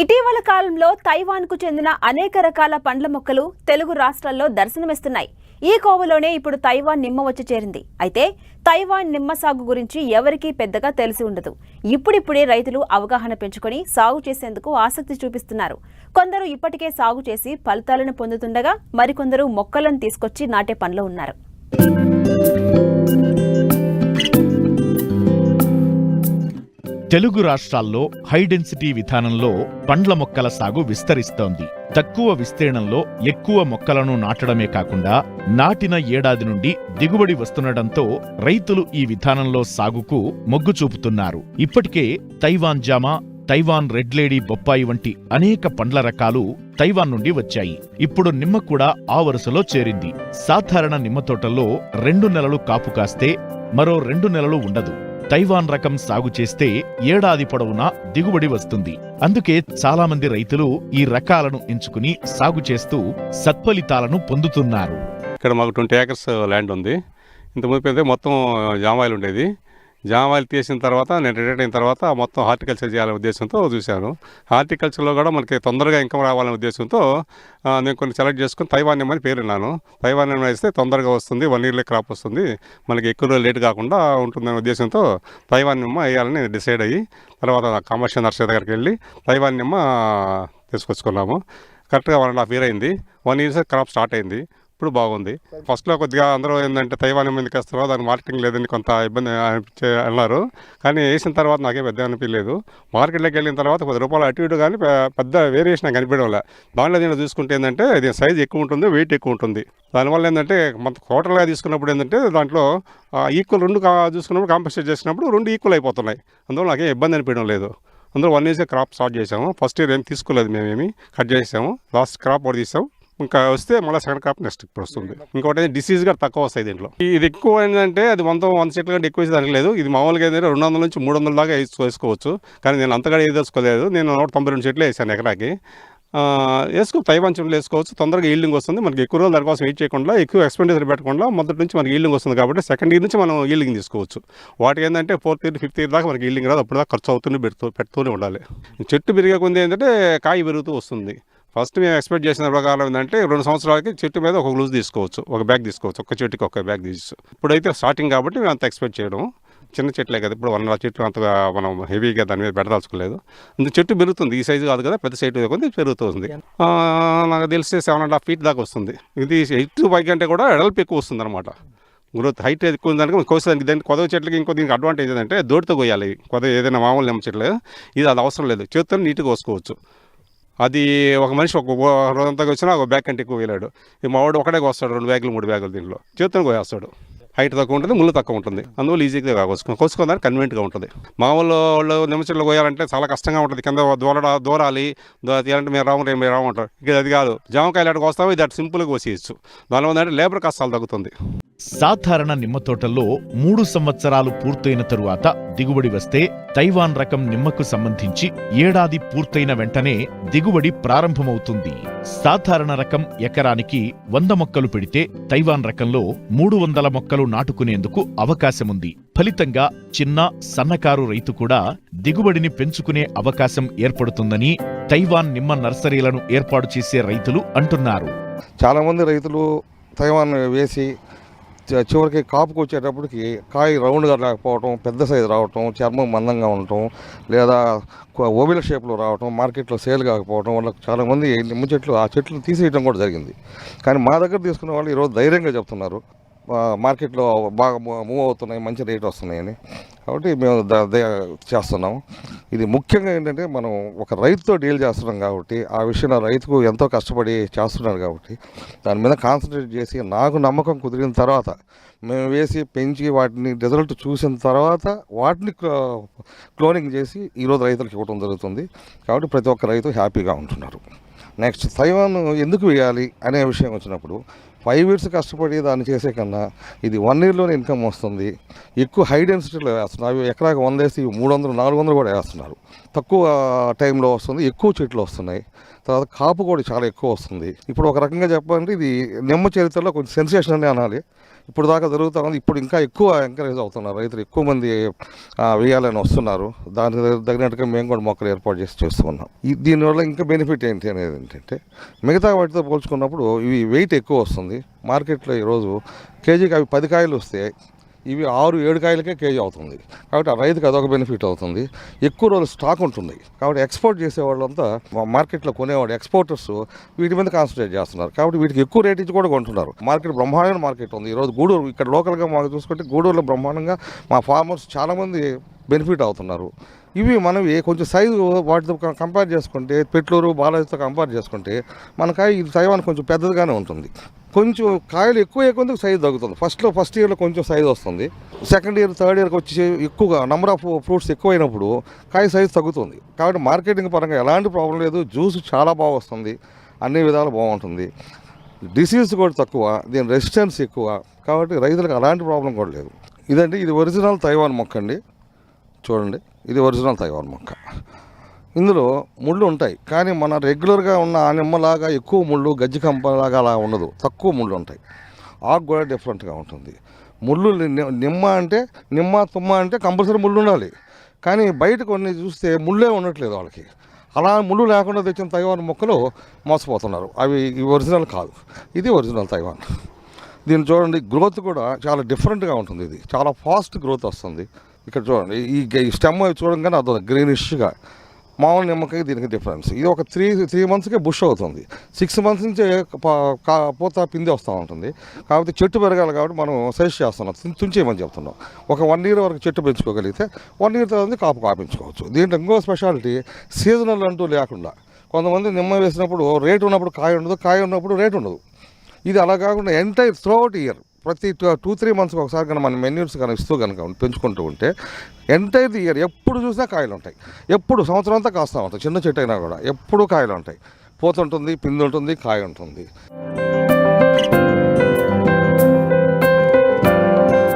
ఇటీవల కాలంలో తైవాన్కు చెందిన అనేక రకాల పండ్ల మొక్కలు తెలుగు రాష్ట్రాల్లో దర్శనమిస్తున్నాయి. ఈ కోవలోనే ఇప్పుడు తైవాన్ నిమ్మ వచ్చి చేరింది. అయితే తైవాన్ నిమ్మ సాగు గురించి ఎవరికీ పెద్దగా తెలిసి ఉండదు. ఇప్పుడిప్పుడే రైతులు అవగాహన పెంచుకొని సాగు చేసేందుకు ఆసక్తి చూపిస్తున్నారు. కొందరు ఇప్పటికే సాగు చేసి ఫలితాలను పొందుతుండగా మరికొందరు మొక్కలను తీసుకొచ్చి నాటే పనిలో ఉన్నారు. తెలుగు రాష్ట్రాల్లో హై డెన్సిటీ విధానంలో పండ్ల మొక్కల సాగు విస్తరిస్తోంది. తక్కువ విస్తీర్ణంలో ఎక్కువ మొక్కలను నాటడమే కాకుండా నాటిన ఏడాది నుండి దిగుబడి వస్తుండటంతో రైతులు ఈ విధానంలో సాగుకు మొగ్గు చూపుతున్నారు. ఇప్పటికే తైవాన్ జామ తైవాన్ రెడ్ లేడీ బొప్పాయి వంటి అనేక పండ్ల రకాలు తైవాన్ నుండి వచ్చాయి. ఇప్పుడు నిమ్మ కూడా ఆ వరుసలో చేరింది. సాధారణ నిమ్మ తోటల్లో రెండు నెలలు కాపు కాస్తే మరో రెండు నెలలు ఉండదు. తైవాన్ రకం సాగు చేస్తే ఏడాది పొడవునా దిగుబడి వస్తుంది. అందుకే చాలామంది రైతులు ఈ రకాలను ఎంచుకుని సాగు చేస్తూ సత్ఫలితాలను పొందుతున్నారు. ఇక్కడ మాకు ట్వంటీ ఏకర్స్ ల్యాండ్ ఉంది. ఇంత ముందు అయితే మొత్తం జామాయిలు ఉండేది. జామాయిలు తీసిన తర్వాత నేను రిటైర్ అయిన తర్వాత మొత్తం హార్టికల్చర్ చేయాలనే ఉద్దేశంతో చూశాను. హార్టికల్చర్లో కూడా మనకి తొందరగా ఇన్కమ్ రావాలనే ఉద్దేశంతో నేను కొన్ని సెలెక్ట్ చేసుకుని తైవాన్ అని పేరున్నాను తైవాన్ వేస్తే తొందరగా వస్తుంది వన్ ఇయర్లీ క్రాప్ వస్తుంది. మనకి ఎక్కువ రోజులు లేట్ కాకుండా ఉంటుందనే ఉద్దేశంతో తైవాన్ నిమ్మ వేయాలని డిసైడ్ అయ్యి తర్వాత కమర్షియల్ నర్సరీ దగ్గరికి వెళ్ళి తైవాన్ నిమ్మ తీసుకొచ్చుకున్నాము. కరెక్ట్గా వన్ అండ్ హాఫ్ ఇయర్ అయింది. వన్ ఇయర్స్ క్రాప్ స్టార్ట్ అయింది. ఇప్పుడు బాగుంది. ఫస్ట్లో కొద్దిగా అందరూ ఏంటంటే తైవాన్ ఎందుకు వేస్తారో దానికి మార్కెటింగ్ లేదని కొంత ఇబ్బంది అనిపించే అన్నారు. కానీ వేసిన తర్వాత నాకే పెద్ద అనిపించలేదు. మార్కెట్లోకి వెళ్ళిన తర్వాత పది రూపాయలు అటు ఇటు కానీ పెద్ద వేరియేషన్ నాకు కనిపించడం లే దానిలో దీంట్లో చూసుకుంటే ఏంటంటే ఇది సైజ్ ఎక్కువ ఉంటుంది వెయిట్ ఎక్కువ ఉంటుంది. దానివల్ల ఏంటంటే మన టోటల్గా తీసుకున్నప్పుడు ఏంటంటే దాంట్లో ఈక్వల్ రెండు చూసుకున్నప్పుడు కాంపెన్సేట్ చేసినప్పుడు రెండు ఈక్వల్ అయిపోతున్నాయి. అందువల్ల నాకేం ఇబ్బంది అనిపించడం లేదు. అందులో వన్ ఇయర్సే క్రాప్ స్టార్ట్ చేసాము ఫస్ట్ ఇయర్ ఏం తీసుకోలేదు మేమేమి. కట్ చేసాము. లాస్ట్ క్రాప్ కూడా తీసాము. ఇంకా వస్తే మళ్ళీ సెకండ్ క్రాప్ నెక్స్ట్ ఇప్పుడు వస్తుంది ఇంకోటి డిసీజ్ కూడా తక్కువ వస్తాయి దీంట్లో. ఇది ఎక్కువ ఏంటంటే అది వంద వంద చెట్ల కంటే ఎక్కువ దానికి లేదు. ఇది మామూలుగా ఏంటంటే రెండు వందల నుంచి మూడు వందల దాకా వేసుకో- వేసుకోవచ్చు. కానీ నేను అంతగా వేసుకోలేదు నేను నూట తొంభై రెండు చెట్లు వేసాను ఎకరాకి. వేసుకో తైవాన్ చెట్లు వేసుకోవచ్చు. తొందరగా ఈల్డింగ్ వస్తుంది. మనకి ఎక్కువ రోజులు దానికోసం వెయిట్ చేయకుండా ఎక్కువ ఎక్స్పెండిచర్ పెట్టకుండా మొదటి నుంచి మనకి ఈల్డింగ్ వస్తుంది కాబట్టి సెకండ్ ఇయర్ నుంచి మనం ఈల్డింగ్ తీసుకోవచ్చు. వాటికి ఏంటంటే ఫోర్త్ ఇయర్ ఫిఫ్త్ ఇయర్ దాకా మనకి ఈల్డింగ్ రాదు. అప్పుడు దాకా ఖర్చు అవుతూనే పెడుతూ పెడుతూనే ఉండాలి. చెట్టు పెరిగే కొంది ఏంటంటే కాయ పెరుగుతూ వస్తుంది. ఫస్ట్ మేము ఎక్స్పెక్ట్ చేసిన ప్రకారం ఏంటంటే రెండు సంవత్సరాలకి చెట్టు మీద ఒక లూజ్ తీసుకోవచ్చు ఒక బ్యాగ్ తీసుకోవచ్చు ఒక చెట్టుకి ఒక బ్యాగ్ తీసుకోవచ్చు. ఇప్పుడైతే స్టార్టింగ్ కాబట్టి మేము అంత ఎక్స్పెక్ట్ చేయడం. చిన్న చెట్లే కదా ఇప్పుడు వన్ చెట్లు అంతగా మనం హెవీగా దాని మీద పెడదాల్చుకోలేదు. ఇంత చెట్టు పెరుగుతుంది ఈ సైజు కాదు కదా పెద్ద సైజు కొంది పెరుగుతుంది. నాకు తెలిసి సెవెన్ అండ్ హాఫ్ ఫీట్ దాకా వస్తుంది. ఇది ఎయిట్ పైకి అంటే కూడా ఎడల్పు ఎక్కువ వస్తుంది అనమాట గ్రోత్ హైట్ ఎక్కువ దానికి కోసేదానికి దానికి కొదవ చెట్లకి ఇంకో దీనికి అడ్వాంటేజ్ ఏంటంటే దోటితో కొయ్యాలి. కొద్ది ఏదైనా మామూలు నిమ్మ చెట్లు. ఇది అది అవసరం లేదు. చేతితో నీట్గా కోసుకోవచ్చు. అది ఒక మనిషి ఒక రోజంతా వచ్చినా ఒక బ్యాగ్ కంటే ఎక్కువ వేలాడు. ఈ మావాడు ఒకటే కోస్తాడు రెండు బ్యాగులు మూడు బ్యాగులు దీంట్లో. చేతితో కోసేస్తాడు. హైట్ తక్కువ ఉంటుంది ముళ్ళు తక్కువ ఉంటుంది. అందువల్ల ఈజీగా కోసుకుని కోసుకోవడానికి కన్వీనియంట్గా ఉంటుంది. మామూలు వాళ్ళు నిమ్మ కోయాలంటే చాలా కష్టంగా ఉంటుంది. కింద దూర దూరాలి. దో- తీయాలంటే మీరు రావు మీరు రావు అంటారు. ఇక అది కాదు. జామకాయలు అటు కోస్తాము ఇది అటు సింపుల్గా కోసేయచ్చు. దానివల్ల అంటే లేబర్ కష్టాలు తగ్గుతుంది. సాధారణ నిమ్మ తోటల్లో మూడు సంవత్సరాలు పూర్తయిన తరువాత దిగుబడి వస్తే తైవాన్ రకం నిమ్మకు సంబంధించి ఏడాది పూర్తయిన వెంటనే దిగుబడి ప్రారంభమవుతుంది. సాధారణ రకం ఎకరానికి వంద మొక్కలు పెడితే తైవాన్ రకంలో మూడు వందల మొక్కలు నాటుకునేందుకు అవకాశముంది. ఫలితంగా చిన్న సన్నకారు రైతు కూడా దిగుబడిని పెంచుకునే అవకాశం ఏర్పడుతుందని తైవాన్ నిమ్మ నర్సరీలను ఏర్పాటు చేసే రైతులు అంటున్నారు. చాలామంది రైతులు తైవాన్ వేసి చివరికి కాపుకు వచ్చేటప్పటికి కాయ రౌండ్గా రాకపోవటం పెద్ద సైజు రావటం చర్మం మందంగా ఉండటం లేదా ఓబిల షేప్లో రావటం మార్కెట్లో సేల్ కాకపోవటం వల్ల చాలామంది నిమ్మ చెట్లు ఆ చెట్లు తీసేయడం కూడా జరిగింది. కానీ మా దగ్గర తీసుకున్న వాళ్ళు ఈరోజు ధైర్యంగా చెప్తున్నారు. మార్కెట్లో బాగా మూవ్ అవుతున్నాయి మంచి రేట్ వస్తున్నాయని. కాబట్టి మేము చేస్తున్నాము. ఇది ముఖ్యంగా ఏంటంటే మనం ఒక రైతుతో డీల్ చేస్తున్నాం కాబట్టి ఆ విషయంలో రైతుకు ఎంతో కష్టపడి చేస్తున్నారు కాబట్టి దాని మీద కాన్సన్ట్రేట్ చేసి నాకు నమ్మకం కుదిరిన తర్వాత మేము వేసి పెంచి వాటిని రిజల్ట్ చూసిన తర్వాత వాటిని క్లోనింగ్ చేసి ఈరోజు రైతులకు ఇవ్వడం జరుగుతుంది. కాబట్టి ప్రతి ఒక్క రైతు హ్యాపీగా ఉంటున్నారు. నెక్స్ట్ తైవాన్ ఎందుకు వేయాలి అనే విషయం వచ్చినప్పుడు ఫైవ్ ఇయర్స్ కష్టపడి దాన్ని చేసే కన్నా ఇది వన్ ఇయర్లోనే ఇన్కమ్ వస్తుంది. ఎక్కువ హై డెన్సిటీలో వేస్తున్నారు. అవి ఎకరాకి వంద వేసి మూడు వందలు నాలుగు వందలు కూడా వేస్తున్నారు. తక్కువ టైంలో వస్తుంది. ఎక్కువ చెట్లు వస్తున్నాయి. తర్వాత కాపు కూడా చాలా ఎక్కువ వస్తుంది. ఇప్పుడు ఒక రకంగా చెప్పాలంటే ఇది నిమ్మ చరిత్రలో కొంచెం సెన్సేషన్ అనే అనాలి. ఇప్పుడు దాకా జరుగుతూ ఉంది ఇప్పుడు ఇంకా ఎక్కువ ఎంకరేజ్ అవుతున్నారు. రైతులు ఎక్కువ మంది వేయాలని వస్తున్నారు. దానికి తగినట్టుగా మేము కూడా మొక్కలు ఏర్పాటు చేసి చేస్తున్నాం దీనివల్ల ఇంకా బెనిఫిట్ ఏంటి అనేది ఏంటంటే మిగతా వాటితో పోల్చుకున్నప్పుడు ఇవి వెయిట్ ఎక్కువ వస్తుంది. మార్కెట్లో ఈరోజు కేజీకి అవి పది కాయలు వస్తే ఇవి ఆరు ఏడు కాయలకే కేజీ అవుతుంది. కాబట్టి ఆ రైతుకి అదొక బెనిఫిట్ అవుతుంది. ఎక్కువ రోజులు స్టాక్ ఉంటుంది. కాబట్టి ఎక్స్పోర్ట్ చేసే వాళ్ళంతా మార్కెట్లో కొనేవాడు ఎక్స్పోర్టర్స్ వీటి మీద కాన్సన్ట్రేట్ చేస్తున్నారు. కాబట్టి వీటికి ఎక్కువ రేట్ ఇచ్చి కూడా కొంటున్నారు. మార్కెట్ బ్రహ్మాండమైన మార్కెట్ ఉంది. ఈరోజు గూడూరు ఇక్కడ లోకల్గా మాకు చూసుకుంటే గూడూరులో బ్రహ్మాండంగా మా ఫార్మర్స్ చాలామంది బెనిఫిట్ అవుతున్నారు. ఇవి మనవి కొంచెం సైజు వాటితో కంపేర్ చేసుకుంటే పెట్లూరు బాలాజీతో కంపేర్ చేసుకుంటే మన కాయ ఇది తైవాన్ కొంచెం పెద్దదిగానే ఉంటుంది. కొంచెం కాయలు ఎక్కువ ఎక్కువ సైజు తగ్గుతుంది. ఫస్ట్లో ఫస్ట్ ఇయర్లో కొంచెం సైజు వస్తుంది. సెకండ్ ఇయర్ థర్డ్ ఇయర్కి వచ్చి ఎక్కువగా నెంబర్ ఆఫ్ ఫ్రూట్స్ ఎక్కువైనప్పుడు కాయ సైజు తగ్గుతుంది. కాబట్టి మార్కెటింగ్ పరంగా ఎలాంటి ప్రాబ్లం లేదు. జ్యూస్ చాలా బాగా వస్తుంది. అన్ని విధాలు బాగుంటుంది. డిసీజ్ కూడా తక్కువ. దీని రెసిస్టెన్స్ ఎక్కువ. కాబట్టి రైతులకు అలాంటి ప్రాబ్లం కూడా లేదు. ఇదండి ఇది ఒరిజినల్ తైవాన్ మొక్క అండి. చూడండి ఇది ఒరిజినల్ తైవాన్ మొక్క. ఇందులో ముళ్ళు ఉంటాయి. కానీ మన రెగ్యులర్గా ఉన్న ఆ నిమ్మలాగా ఎక్కువ ముళ్ళు గజ్జి కంపలాగా అలా ఉండదు. తక్కువ ముళ్ళు ఉంటాయి. ఆకు కూడా డిఫరెంట్గా ఉంటుంది. ముళ్ళు నిమ్మ అంటే నిమ్మ తుమ్మ అంటే కంపల్సరీ ముళ్ళు ఉండాలి. కానీ బయట కొన్ని చూస్తే ముళ్ళే ఉండట్లేదు వాళ్ళకి. అలా ముళ్ళు లేకుండా తెచ్చిన తైవాన్ మొక్కలు మోసపోతున్నారు. అవి ఒరిజినల్ కాదు. ఇది ఒరిజినల్ తైవాన్. దీన్ని చూడండి. గ్రోత్ కూడా చాలా డిఫరెంట్గా ఉంటుంది ఇది. చాలా ఫాస్ట్ గ్రోత్ వస్తుంది. ఇక్కడ చూడండి. ఈ ఈ స్టెమ్ చూడంగానే అర్థం గ్రీనిష్గా. మామూలు నిమ్మకాయ దీనికి డిఫరెన్స్ ఇది ఒక త్రీ త్రీ మంత్స్కే బుష్ అవుతుంది. సిక్స్ మంత్స్ నుంచి కా- పూత పిండి వస్తూ ఉంటుంది. కాబట్టి చెట్టు పెరగాలి కాబట్టి మనం సజెస్ట్ చేస్తున్నాం. తుంచేయమని చెప్తున్నాం. ఒక వన్ ఇయర్ వరకు చెట్టు పెంచుకోగలిగితే వన్ ఇయర్ తర్వాత కాపు కాపించుకోవచ్చు. దీంట్లో ఇంకో స్పెషాలిటీ సీజనల్ అంటూ లేకుండా కొంతమంది నిమ్మ వేసినప్పుడు రేటు ఉన్నప్పుడు కాయ ఉండదు కాయ ఉన్నప్పుడు రేటు ఉండదు. ఇది అలా కాకుండా ఎంటైర్ త్రూఅవుట్ ఇయర్ ప్రతి టూ టూ త్రీ మంత్స్కి ఒకసారి కనుక మన మెన్యూస్ కనుక ఇస్తూ కనుక పెంచుకుంటూ ఉంటే ఎంటైర్ ఇయర్ ఎప్పుడు చూసినా కాయలు ఉంటాయి. ఎప్పుడు సంవత్సరం అంతా కాస్తూ ఉంటాయి. చిన్న చెట్టు అయినా కూడా ఎప్పుడు కాయలు ఉంటాయి. పోతుంటుంది పిండి ఉంటుంది కాయ ఉంటుంది